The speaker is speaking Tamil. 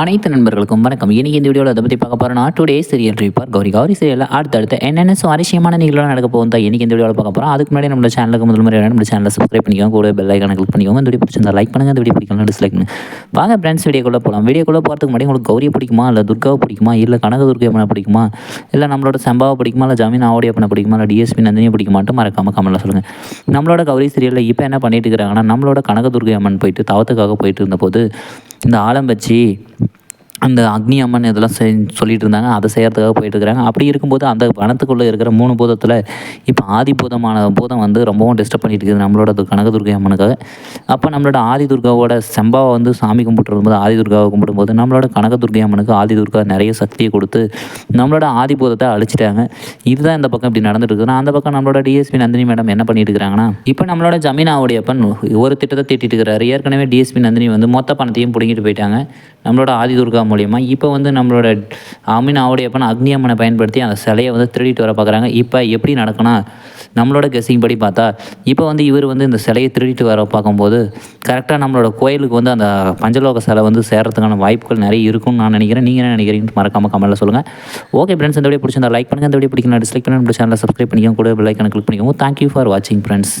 அனைத்து நண்பர்களுக்கும் வணக்கம். இன்னைக்கு இந்த வீடியோவில் அதை பற்றி பார்க்க போகிறோம்னா டுடே சீரியல் ரிப்பார் கௌரி கௌரி சீரியலில் அடுத்தடுத்து என்னென்ன சுவாரஸ்யமான நிகழ்வுகள் நடக்க போகும் தான் இன்னைக்கு இந்த வீடியோவில் பார்க்க போகிறோம் அதுக்கு முன்னாடி நம்ம சேனலுக்கு முதல் முறையான நம்ம சேனலை சப்ஸ்கிரைப் பண்ணிக்கோங்க. கூட பெல் ஐக்கான கிளிக் பண்ணிக்கோங்க. இந்த வீடியோ பிடிச்சிருந்தா லைக் பண்ணுங்கள் இந்த வீடியோ பிடிக்கலாம் டிஸ்லைக் பண்ணுங்க. வாங்க ஃப்ரெண்ட்ஸ் வீடியோக்குள்ளே போகலாம் வீடியோக்குள்ளே போகிறதுக்கு முன்னாடி உங்களுக்கு கௌரியை பிடிக்குமா? இல்லை துர்காவை பிடிக்குமா? இல்லை கனக துர்கை அம்மனை பிடிக்குமா? இல்லை நம்மளோட சம்பாவை பிடிக்குமா? இல்லை ஜமீன் ஆவோடி அப்பனை பிடிக்குமா? இல்லை டிஎஸ்பி நந்தினியை பிடிக்குமாட்டும் மறக்காம கமெண்ட்டில் சொல்லுங்கள் நம்மளோட கௌரி சீரியலில் இப்போ என்ன பண்ணிட்டு இருக்கிறாங்கன்னா நம்மளோட கனக துர்கை அம்மன் போயிட்டு தவத்துக்காக போயிட்டு இருந்தபோது இந்த ஆலம் வச்சு அந்த அக்னி அம்மன் இதெல்லாம் செய் சொல்லிட்டு இருந்தாங்க அதை செய்கிறதுக்காக போயிட்டு இருக்கிறாங்க அப்படி இருக்கும்போது அந்த வனத்துக்குள்ளே இருக்கிற மூணு பூதத்தில் இப்போ ஆதி பூதமான பூதம் வந்து ரொம்பவும் டிஸ்டர்ப் பண்ணிட்டு இருக்குது நம்மளோட து- கனகதுர்கை அம்மனுக்காக. அப்போ நம்மளோட ஆதி துர்காவோட செம்பாவை வந்து சாமி கும்பிட்டுருக்கும்போது ஆதி துர்காவை கும்பிடும்போது நம்மளோட கனகதுர்கை அம்மனுக்கு ஆதி துர்கா நிறைய சக்தியை கொடுத்து நம்மளோட ஆதி பூதத்தை அழிச்சிட்டாங்க. இதுதான் இந்த பக்கம் இப்படி நடந்துட்டு இருக்குதுன்னா அந்த பக்கம் நம்மளோட டிஎஸ்பி நந்தினி மேடம் என்ன பண்ணிட்டு இருக்கிறாங்கன்னா இப்போ நம்மளோட ஜமீனாவுடைய அப்பன் ஒரு திட்டத்தை திட்டிட்டு இருக்கிறாரு ஏற்கனவே டிஎஸ்பி நந்தினி வந்து மொத்த பணத்தையும் பிடுங்கிட்டு போயிட்டாங்க. நம்மளோட ஆதி துர்கா மூலியமாக இப்போ வந்து நம்மளோட அமீனாவுடைய அப்பன் அக்னி அம்மனை பயன்படுத்தி அந்த சிலையை வந்து திருடிட்டு வர பார்க்குறாங்க. இப்போ எப்படி நடக்கணும் நம்மளோட கெஸிங் படி பார்த்தா இப்போ வந்து இவர் வந்து இந்த சிலையை திருடிட்டு வர பார்க்கும்போது கரெக்டாக நம்மளோட கோயிலுக்கு வந்து அந்த பஞ்சலோக சிலை வந்து சேர்கிறதுக்கான வாய்ப்புகள் நிறைய இருக்கும்னு நான் நினைக்கிறேன். நீங்கள் என்ன நினைக்கிறீங்கன்னு மறக்காம கமெண்ட்டில் சொல்லுங்கள் ஓகே ஃப்ரெண்ட்ஸ் இந்த வீடியோ பிடிச்சிருந்தா லைக் பண்ணுங்கள் இந்த வீடியோ பிடிக்கணும் டிஸ்லைக் பண்ணி நம்ம சேனலை சப்ஸ்கிரைப் பண்ணிக்கோங்க. கூட பெல் ஐக்கனை கிளிக் பண்ணிக்கோங்க. தேங்க்யூ ஃபார் வாட்சிங் ஃப்ரெண்ட்ஸ்